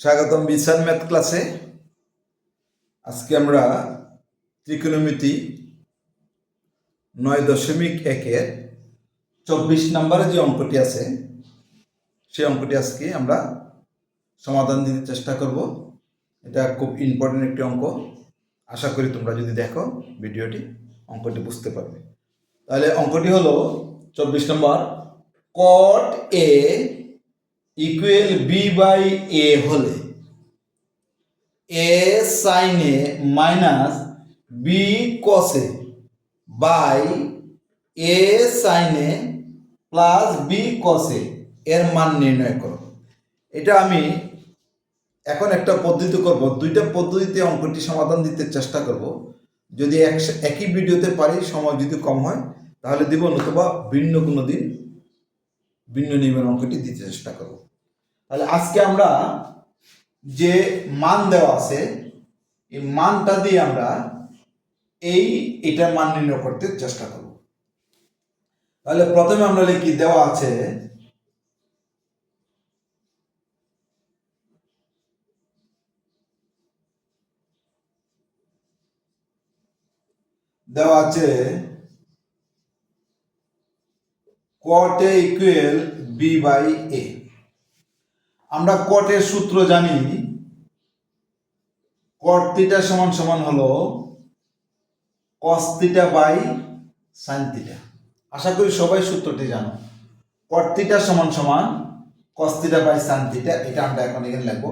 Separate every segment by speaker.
Speaker 1: স্বাগতম বিসান ম্যাথ ক্লাসে। আজকে আমরা ত্রিকোণমিতি নয় দশমিক একের চব্বিশ নম্বরে যে অঙ্কটি আছে, সেই অঙ্কটি আজকে আমরা সমাধান দিতে চেষ্টা করব। এটা খুব ইম্পর্টেন্ট একটি অঙ্ক। আশা করি তোমরা যদি দেখো ভিডিওটি, অঙ্কটি বুঝতে পারবে। তাহলে অঙ্কটি হলো চব্বিশ নম্বর। Cot A equal B by A হলে এ সাইনে মাইনাস বি কসে বাই এ সাইনে প্লাস বি কসে এর মান নির্ণয় করো। এটা আমি এখন একটা পদ্ধতি করব। দুইটা পদ্ধতিতে অঙ্কটি সমাধান দিতে চেষ্টা করব। যদি এক- একই ভিডিওতে পারি, সময় যদি কম হয়, তাহলে দিব নতুবা ভিন্ন কোনো দিন ভিন্ন নিয়মের অঙ্কটি দিতে চেষ্টা করব। তাহলে আজকে আমরা যে মান দেওয়া আছে, এই মানটা দিয়ে আমরা এই এটা মান নির্ণয় করতে চেষ্টা করব। তাহলে প্রথমে আমরা লিখি দেওয়া আছে দেওয়া আছে cot a equal B by A আমরা কটের সূত্র জানি। কট থিটা সমান সমান হলো cos theta by sine theta আশা করি সবাই সূত্রটি জানো। কট থিটা সমান সমান কস থিটা বাই সাইন এটা আমরা এখন এখানে লিখব।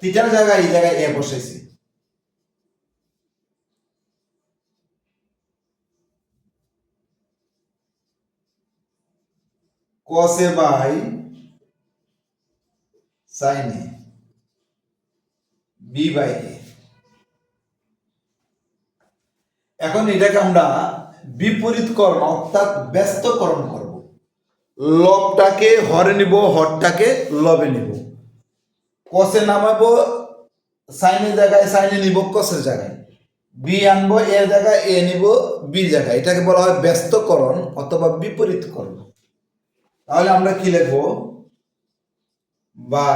Speaker 1: থিটার জায়গায় এই জায়গায় এ বসেছি cos by sin a b by a এখন এটাকে আমরা বিপরীতকরণ অর্থাৎ ব্যস্তকরণ করব। লবটাকে হরে নিব, হরটাকে লবে নিব। কসে নামাবো সাইনের জায়গায় সাইনে নিব কষের জায়গায়। বি আনব এর জায়গায় এ নিব বি জায়গায়। এটাকে বলা হয় ব্যস্তকরণ অথবা বিপরীতকরণ। তাহলে আমরা কি লিখব? বা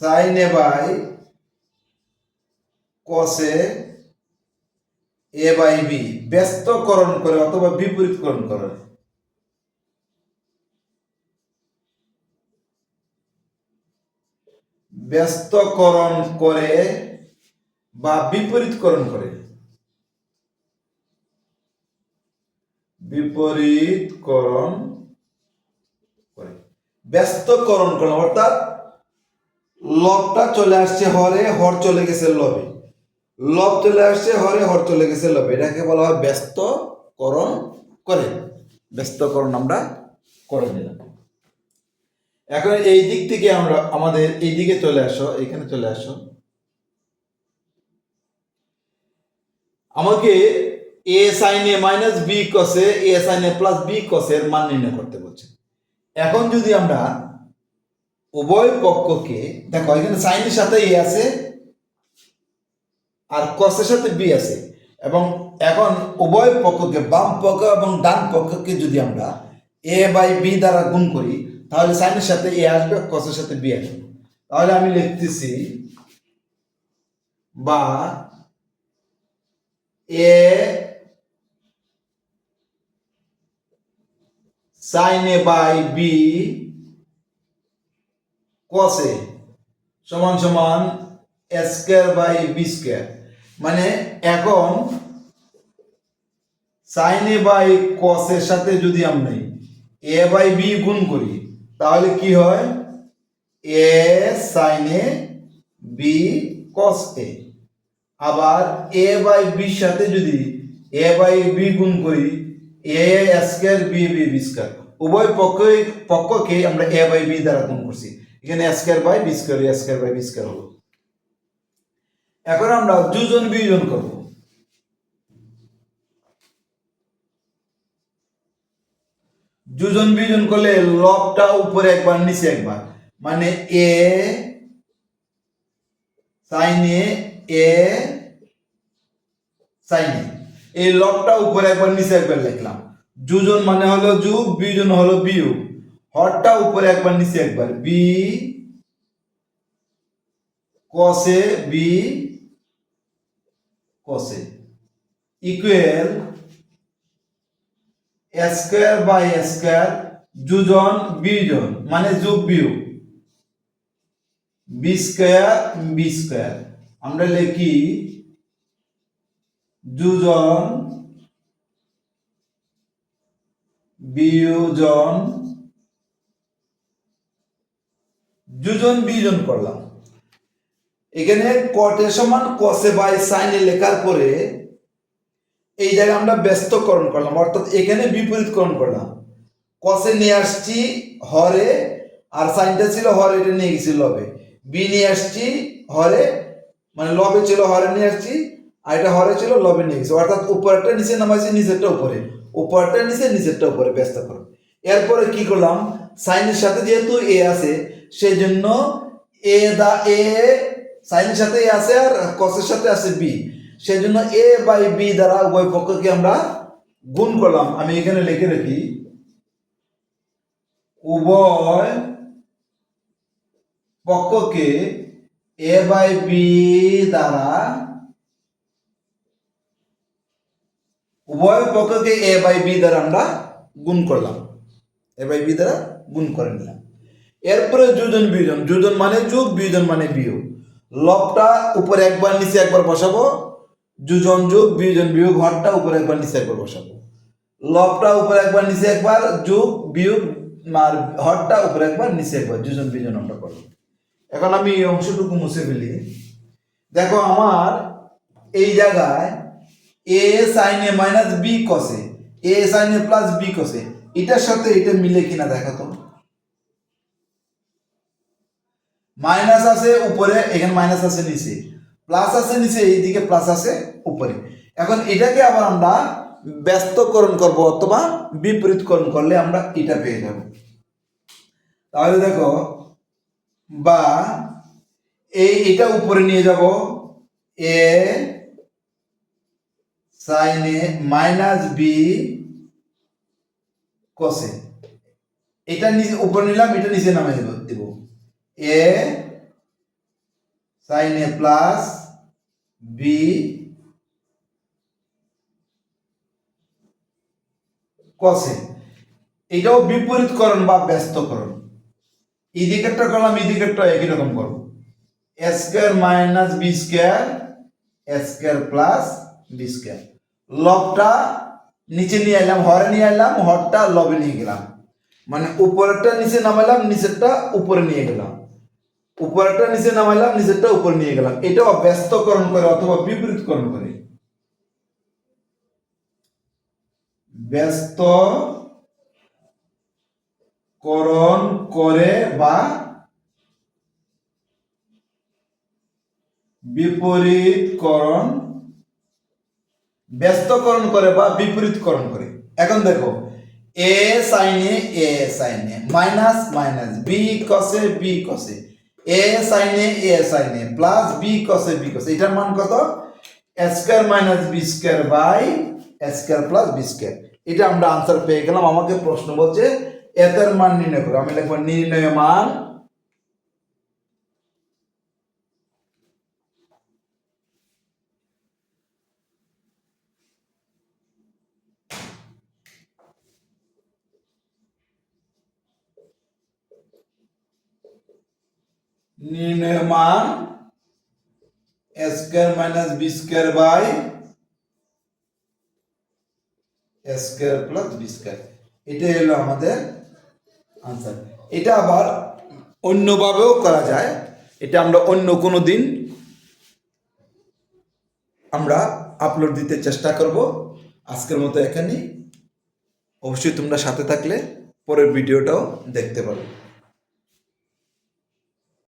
Speaker 1: সাইনে বাই কসে এ বাই বি ব্যস্তকরণ করে অথবা বিপরীতকরণ করে। ব্যস্তকরণ করে বা বিপরীতকরণ করে। বিপরীতকরণ করে। ব্যস্তকরণ করে অর্থাৎ লবটা চলে আসছে হরে, হর চলে গেছে লবে। লব চলে আসছে হরে, হর চলে গেছে লবে। এটাকে বলা হয় ব্যস্তকরণ করে। ব্যস্তকরণ আমরা করে দিলাম এখন এই দিক থেকে আমরা, আমাদের এই দিকে চলে আসো, এখানে চলে আসো। আমাকে A sine minus B কসে A sine plus B কসের মান নির্ণয় করতে বলছে। এখন যদি আমরা উভয় পক্ষকে, দেখো, এখানে সাইনের সাথে এ আছে আর কসের সাথে বি আছে। এবং এখন উভয় পক্ষকে, বাম পক্ষ এবং ডান পক্ষকে যদি আমরা এ বাই বি দ্বারা গুণ করি, তাহলে সাইনের সাথে এ আসবে কসের সাথে বি আসবে। তাহলে আমি লিখতেছি বা এ সাইন বাই বি কসে সমান সমান স্কোয়ার বাই বি স্কোয়ার। মানে এখন সাইন বাই কসের সাথে যদি আমরা এ বাই বি গুণ করি, তাহলে কি হয়? এ সাইন বি কস এ আবার এ বাই বির সাথে যদি এ বাই বি গুণ করি A square B B B উভয় পক্ষে পক্ষকে আমরা এ বাই বি দ্বারা গুণ করছি। এখানে square by B square square by B square হলো। এখন আমরা দুজন বিয়োজন করব। দুজন বিয়োজন করলে লবটা উপরে একবার, নিচে একবার। মানে এ সাইন এ এ সাইন এ এই লবটা উপরে একবার নিচে একবার লিখলাম। যুজন মানে হলো যুগ বিয়োজন হলো বিয়োগ। হরটা উপরে একবার নিচে একবার। B কসে B কসে equal square by square যোজন বিয়োজন মানে যোগ, বিয়োগ। বি স্কোয়ার বি স্কোয়ার আমরা লিখি যোজন বিয়োজন দুজন বিয়োজন করলাম। এখানে কটের সমান কসে বাই সাইনে লেখার পরে এই জায়গায় আমরা ব্যস্তকরণ করলাম, অর্থাৎ এখানে বিপরীতকরণ করলাম। কসে নিয়ে আসছি হরে আর সাইনটা ছিল হরে, এটা নিয়ে গেছি লবে। বি নিয়ে আসছি হরে মানে লবে ছিল হরে নিয়ে আসছি আর এটা হরে ছিল লবে নিয়ে গেছি। অর্থাৎ উপরটা নিচে নামাইছি, নিচেরটা উপরে। উপরটা নিচে, নিচেরটা উপরে ব্যস্ত করো। এরপরে কি করলাম? সাইনের সাথে যেহেতু এ আছে, সেজন্য এ দা এ, সাইনের সাথে এ আছে আর কসের সাথে আছে বি। সেজন্য এ বাই বি দ্বারা উভয় পক্ষকে আমরা গুণ করলাম। আমি এখানে লিখে রাখি, উভয় পক্ষকে এ বাই বি দ্বারা উভয় পক্ষকে এ বাই বি দ্বারা আমরা গুণ করলাম। এ বাই বি দ্বারা গুণ করে নিলাম। এরপরে যোজন বিয়োজন। যোজন মানে যোগ, বিয়োজন মানে বিয়োগ। লবটা উপরে একবার, নিচে একবার বসাবো। যোজন যোগ, বিয়োজন বিয়োগ, হরটা উপরে একবার, নিচে একবার বসাবো। লবটা উপরে একবার, নিচে একবার, যোগ, বিয়োগ, আর হরটা উপরে একবার, নিচে একবার, যোজন বিয়োজন আমরা করব। এখন আমি এই অংশটুকু মুছে ফেলি। দেখো আমার এই জায়গায় A sine A minus B কসে A sine A plus B কসে এটার সাথে এটা মিলে কিনা দেখো তো। মাইনাস আছে উপরে, এখানে মাইনাস আছে নিচে। প্লাস আছে নিচে, এইদিকে প্লাস আছে উপরে। এখন এটাকে আবার আমরা ব্যস্তকরণ করব অথবা বিপরীতকরণ করলে আমরা এটা পেয়ে যাব। তাহলে দেখো, বা এই এটা উপরে নিয়ে যাব। এ সাইনে মাইনাস বি কসে এটা নিচে, উপরে নিলাম, এটা নিচে নামে দেব A sine A plus B কসে এটাও বিপরীতকরণ বা ব্যস্তকরণ। এই দিকেরটা করলাম, এই দিকেরটা একই রকম করব। A square minus B square, A square plus B square. লবটা নিচে নিয়ে এলাম হরে নিয়ে এলাম হরটা লবে নিয়ে গেলাম। মানে উপরেরটা নিচে নামাইলাম, নিচেরটা উপরে নিয়ে গেলাম। উপরেরটা নিচে নামাইলাম, নিচেরটা উপরে নিয়ে গেলাম। এটাও ব্যস্তকরণ করে অথবা বিপরীতকরণ করে। ব্যস্ত করণ করে বা বিপরীতকরণ ব্যস্তকরণ করে বা বিপরীতকরণ করে। এখন দেখো এ সাইনে এ সাইনে minus minus B কসে B কসে A সাইনে এ সাইনে প্লাস বি কসে বি কসে এটার মান কত? Square minus B square by square plus B square এটা আমরা আনসার পেয়ে গেলাম। আমাকে প্রশ্ন বলছে এতের মান নির্ণয় করো। আমি লিখব, নির্ণয় মান নির্ণয় মান square minus B square by square plus B square. এটাই হলো আমাদের আনসার এটা আবার অন্যভাবেও করা যায়। এটা আমরা অন্য কোনো দিন আমরা আপলোড দিতে চেষ্টা করব। আজকের মতো এখানেই। অবশ্যই তোমরা সাথে থাকলে পরের ভিডিওটাও দেখতে পারো।